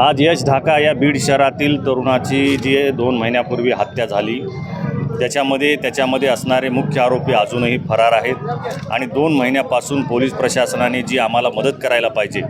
आज यश ढाका या बीड शहरातील तरुणाची जी दोन महिन्यापूर्वी हत्या झाली. त्याच्यामध्ये त्याच्यामध्ये असणारे मुख्य आरोपी अजूनही फरार आहेत. आणि दोन महिन्यापासून पोलीस प्रशासनाने जी आम्हाला मदत करायला पाहिजे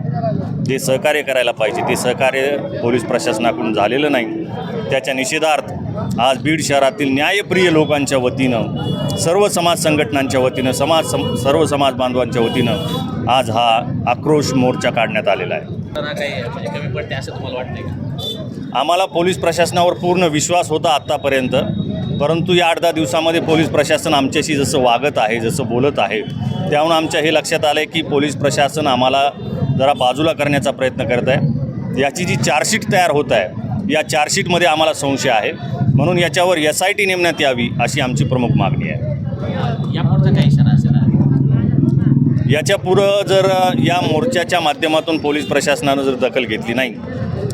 जे सहकार्य करायला पाहिजे ते सहकार्य पोलीस प्रशासनाकडून झालेलं नाही. त्याच्या निषेधार्थ आज बीड शहरातील न्यायप्रिय लोकांच्या वतीनं सर्व समाज संघटनांच्या वतीनं समाज सम सर्व समाज बांधवांच्या वतीनं आज हा आक्रोश मोर्चा काढण्यात आलेला आहे. म्हणजे आम्हाला पोलीस प्रशासनावर पूर्ण विश्वास होता आत्तापर्यंत परंतु या आठ दहा दिवसामध्ये पोलीस प्रशासन आमच्याशी जसं वागत आहे जसं बोलत आहे त्याहून आमच्या हे लक्षात आलं आहे की पोलीस प्रशासन आम्हाला जरा बाजूला करण्याचा प्रयत्न करत आहे. याची जी चार्जशीट तयार होत आहे या चार्जशीटमध्ये आम्हाला संशय आहे. म्हणून याच्यावर एस आय टी नेमण्यात यावी अशी आमची प्रमुख मागणी आहे. यापुढचा काही इशारा असेल? ना याच्या पुढं जर या मोर्चाच्या माध्यमातून पोलीस प्रशासनानं जर दखल घेतली नाही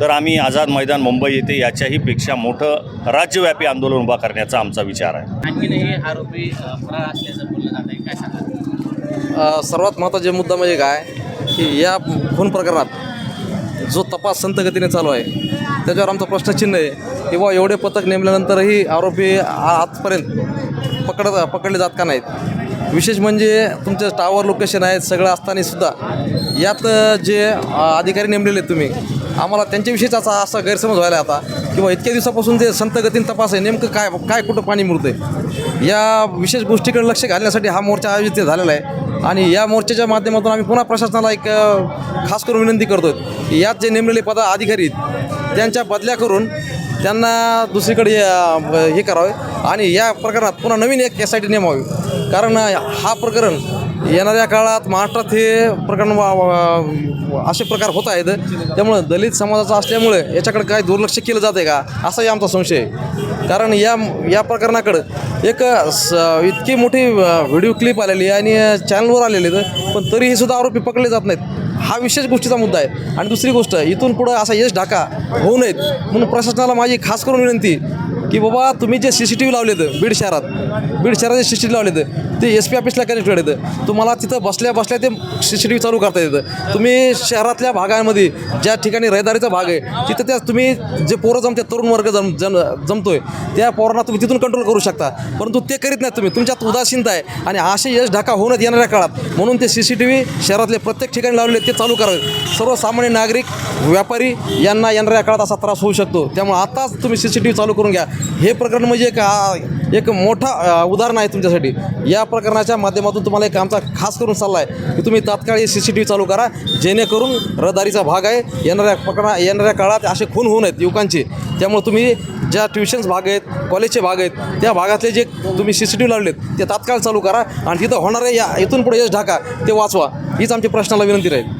तर आम्ही आझाद मैदान मुंबई येथे याच्याही पेक्षा मोठं राज्यव्यापी आंदोलन उभा करण्याचा आमचा विचार आहे. आणखीनही आरोपी अ, फरार असल्याचं बोललं जात आहे काय सांगा अ, सर्वात महत्त्वाचे मुद्दा म्हणजे काय? की या खून प्रकरणात जो तपास संत गतीने चालू आहे त्याच्यावर आमचा प्रश्नचिन्ह आहे की बुवा एवढे पथक नेमल्यानंतरही आरोपी आ- आजपर्यंत पकडत पकडले जात का नाहीत? विशेष म्हणजे तुमचे टावर लोकेशन आहेत सगळं असताना सुद्धा यात जे अधिकारी नेमलेले आहेत तुम्ही आम्हाला त्यांच्याविषयीच असा असा गैरसमज व्हायला आता किंवा इतक्या दिवसापासून ते संतगतीन तपास आहे नेमकं काय काय कुठं पाणी मुरते या विशेष गोष्टीकडे लक्ष घालण्यासाठी हा मोर्चा आयोजित झालेला आहे आणि या मोर्चाच्या माध्यमातून आम्ही पुन्हा प्रशासनाला एक खास करून विनंती करतो की यात जे नेमलेले पद अधिकारी आहेत त्यांच्या बदल्या करून त्यांना दुसरीकडे हे करावे आणि या प्रकरणात पुन्हा नवीन एक एस आय टी नेमावी. कारण हा प्रकरण येणाऱ्या काळात महाराष्ट्रात हे प्रकरण वा- असे प्रकार होत आहेत. त्यामुळं दलित समाजाचा असल्यामुळे याच्याकडे काय दुर्लक्ष केलं जाते का? असाही आमचा संशय आहे. कारण या या प्रकरणाकडं एक स इतकी मोठी व्हिडिओ क्लिप आलेली आहे आणि चॅनलवर आलेली आहेत. पण तरीही सुद्धा आरोपी पकडले जात नाहीत. हा विशेष गोष्टीचा मुद्दा आहे. आणि दुसरी गोष्ट इथून पुढं असा यश ढाका होऊ नयेत. म्हणून प्रशासनाला माझी खास करून विनंती की बाबा तुम्ही जे सी सी टी व्ही लावलेत बीड शहरात बीड शहरात जे सी सी टी लावलेत ते एस पी ऑफिसला कनेक्टेड आहेत तुम्हाला तिथं बसल्या बसल्या ते सी सी टी व्ही चालू करता येतं. तुम्ही शहरातल्या भागांमध्ये ज्या ठिकाणी रहदारीचा भाग आहे तिथं त्या तुम्ही जे पोरं जमते तरुण वर्ग जम जम जमतोय त्या पोरांना तुम्ही तिथून कंट्रोल करू शकता. परंतु ते करीत नाही तुम्ही. तुमच्यात उदासीनता आहे आणि असे यश ढाका होण्यात येणाऱ्या काळात म्हणून ते सी सी टी व्ही शहरातले प्रत्येक ठिकाणी लावलेले ते चालू करावे. सर्वसामान्य नागरिक व्यापारी यांना येणाऱ्या काळात असा त्रास होऊ शकतो. त्यामुळे आताच तुम्ही सी सी टी व्ही चालू करून घ्या. हे प्रकरण म्हणजे एक एक मोठा उदाहरण आहे तुमच्यासाठी. या प्रकरणाच्या माध्यमातून तुम्हाला एक आमचा खास करून सल्ला आहे की तुम्ही तात्काळ हे सी सी टी व्ही चालू करा जेणेकरून रहदारीचा भाग आहे. येणाऱ्या प्रकरणा येणाऱ्या काळात असे खून होऊ नयेत युवकांचे. त्यामुळे तुम्ही ज्या ट्युशन्स भाग आहेत कॉलेजचे भाग आहेत त्या भागातले जे तुम्ही सी सी टी व्ही लावलेत ते तात्काळ चालू करा. आणि तिथं होणारे या इथून पुढे यश ढाका ते वाचवा. हीच आमची प्रश्नाला विनंती राहील.